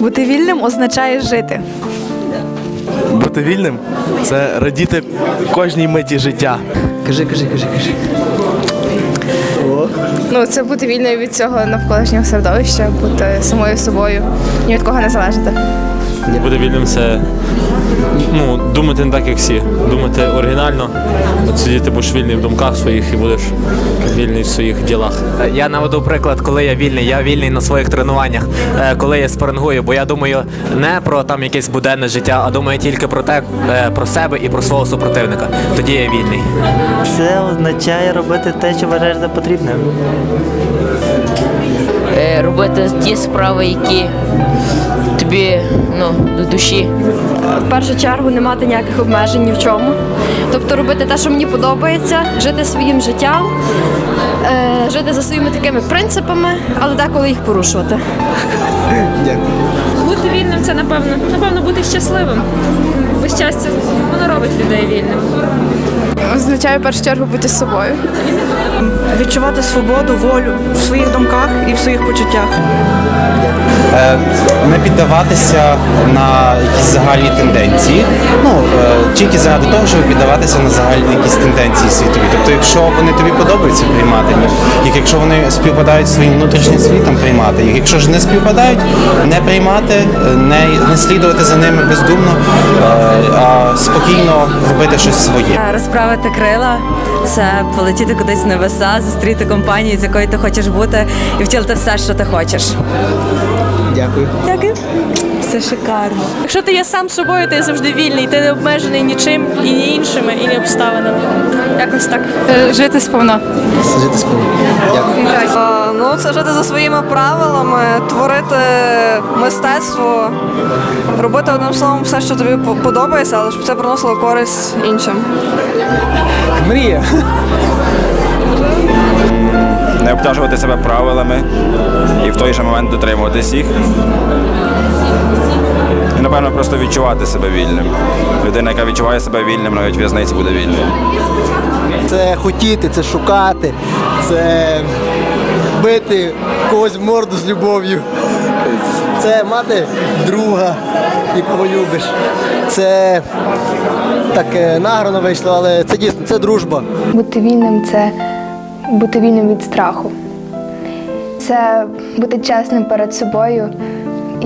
Бути вільним означає жити. Бути вільним це радіти кожній миті життя. Кажи, кажи, кажи, кажи. Ну, це бути вільною від цього навколишнього середовища, бути самою собою, ні від кого не залежати. Бути вільним це ну, думати не так, як всі. Думати оригінально. От сидіти будеш вільний в думках своїх і будеш вільний в своїх ділах. Я наведу приклад, коли я вільний. Я вільний на своїх тренуваннях, е, коли я спарингую, бо я думаю не про там якесь буденне життя, а думаю тільки про те, е, про себе і про свого супротивника. Тоді я вільний. Це означає робити те, що вважаєш за потрібне. е, робити ті справи, які тобі ну, до душі. в першу чергу не мати ніяких обмежень ні в чому. Тобто робити те, що мені подобається, жити своїм життям, е, жити за своїми такими принципами, але деколи їх порушувати. Бути вільним це напевно, напевно, бути щасливим. Бо щастя воно робить людей вільним. Означає в першу чергу бути з собою. Відчувати свободу, волю в своїх думках і в своїх почуттях. Е, не піддаватися на якісь загальні тенденції. Ну е, тільки заради того, щоб піддаватися на загальні якісь тенденції світові. Тобто, якщо вони тобі подобаються, приймати їх. Якщо вони співпадають своїм внутрішнім світом, приймати їх. Якщо ж не співпадають, не приймати, е, не, не слідувати за ними бездумно, а спокійно робити щось своє. Розправити крила це полетіти кудись в небеса, зустріти компанію, з якою ти хочеш бути, і втілити все, що ти хочеш. Дякую. Дякую. Все шикарно. Якщо ти є сам собою, ти завжди вільний, ти не обмежений нічим і ні іншими, і ні обставинами. Якось так. Жити сповна. Сидіти спину. Дякую. Ну, це жити за своїми правилами, творити мистецтво, робити одним словом все, що тобі подобається, але щоб це приносило користь іншим. Мрія. не обтяжувати себе правилами і в той же момент дотримуватись їх. Напевно, просто відчувати себе вільним. Людина, яка відчуває себе вільним, навіть в'язниці буде вільною. Це хотіти, це шукати, це бити когось в морду з любов'ю. Це мати друга, якого любиш. Це так награно вийшло, але це дійсно це дружба. Бути вільним це бути вільним від страху. Це бути чесним перед собою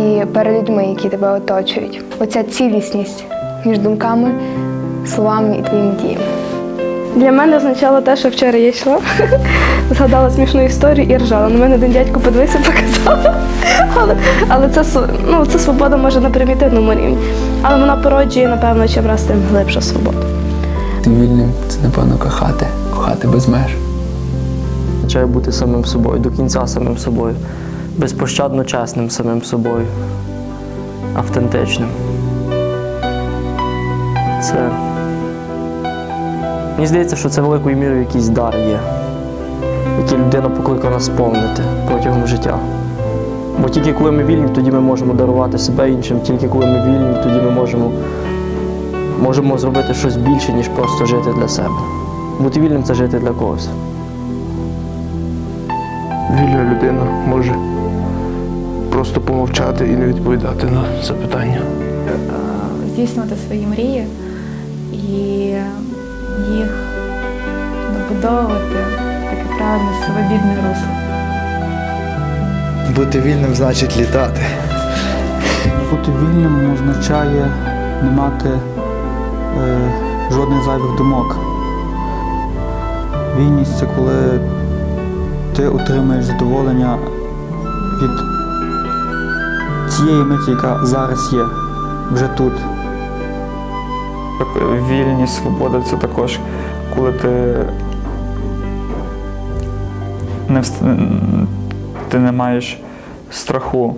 і перед людьми, які тебе оточують. Оця цілісність між думками, словами і твоїми діями. Для мене означало те, що вчора я йшла, згадала смішну історію і ржала. На мене один дядько подивився, показав. Але, але це, ну, це свобода може на примітивному рівні. Але вона породжує, напевно, чим раз тим глибша свобода. Вільним це напевно кохати, кохати без меж. Означає бути самим собою, до кінця самим собою, безпощадно чесним самим собою, автентичним. Це. Мені здається, що це великою мірою якийсь дар є, який людина покликана сповнити протягом життя. Бо тільки коли ми вільні, тоді ми можемо дарувати себе іншим, тільки коли ми вільні, тоді ми можемо, можемо зробити щось більше, ніж просто жити для себе. Бути вільним це жити для когось. Вільна людина може просто помовчати і не відповідати на запитання. Здійснювати свої мрії і їх добудовувати таке правильне свобідне русло. Бути вільним значить літати. Бути вільним означає не мати е, жодних зайвих думок. Вільність це коли ти отримуєш задоволення від цієї миті, яка зараз є, вже тут. Вільність, свобода це також коли ти не, ти не маєш страху.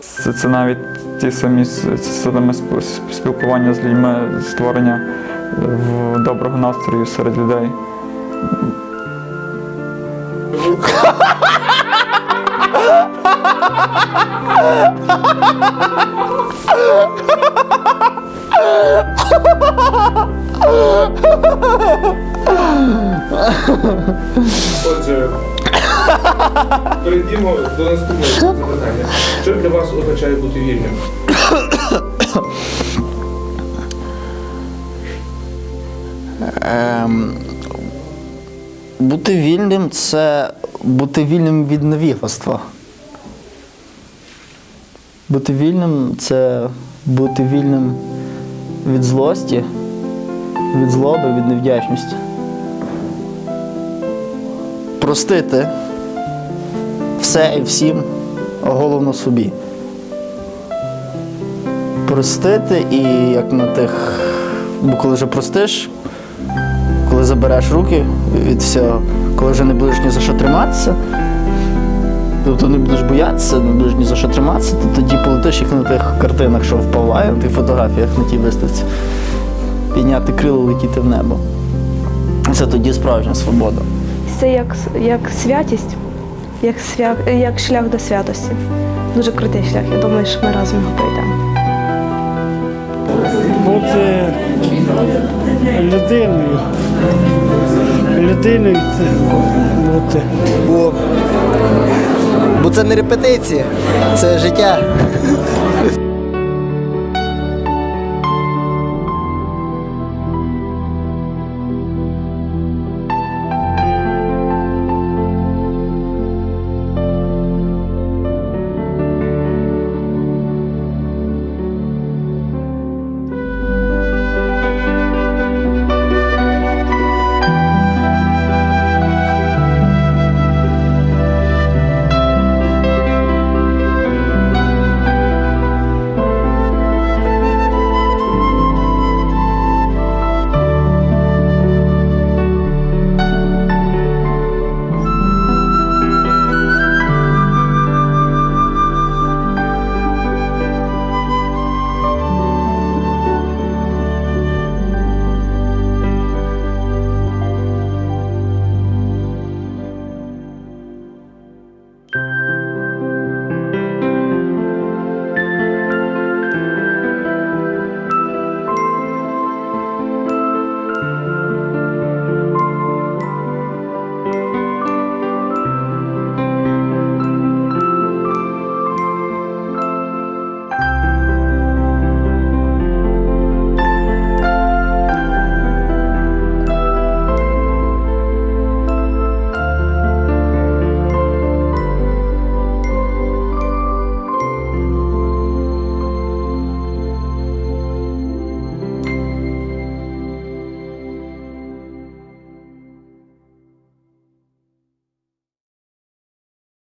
Це, це навіть ті самі саме спілкування з людьми, створення в доброго настрою серед людей. Отже, Перейдімо до наступного запитання. Що для вас означає бути вільним? Ем, бути вільним це бути вільним від невігластва. Бути вільним це бути вільним від злості, від злоби, від невдячності. Простити все і всім, а головно собі. Простити і як на тих, бо коли вже простиш, коли забереш руки від всього, коли вже не будеш ні за що триматися, тобто не будеш боятися, не будеш ні за що триматися, то тоді полетиш як на тих картинах, що в Павлаї, на тих фотографіях на тій виставці. Підняти крило, летіти в небо. Це тоді справжня свобода. Це як, як святість, як, свя... як шлях до святості. Дуже крутий шлях. Я думаю, що ми разом його пройдемо. бути людиною. Людиною це бути. Бо, це не репетиція, це життя.